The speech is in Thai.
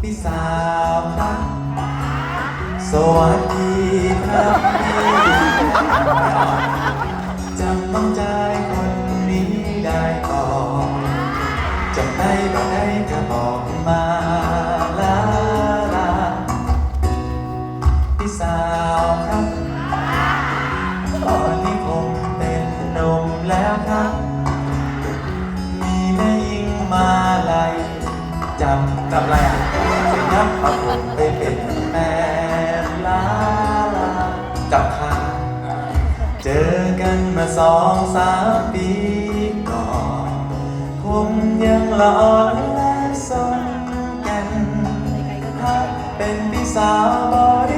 พี่สาวครับสวัสดีครับ บ่ได้ก็บอกมาลาลาพี่สาวครับตอนนี้ผมเป็นนมแล้วครับ มีแม่ยิงมาลัยจำจำอะไรอะสิครับเอาผมไปเป็นแม่ลาลาจับขาเจอกันมาสองสามปีก่อนผมยังละอ่อน สนกันถ้าเป็นพี่สาวบอ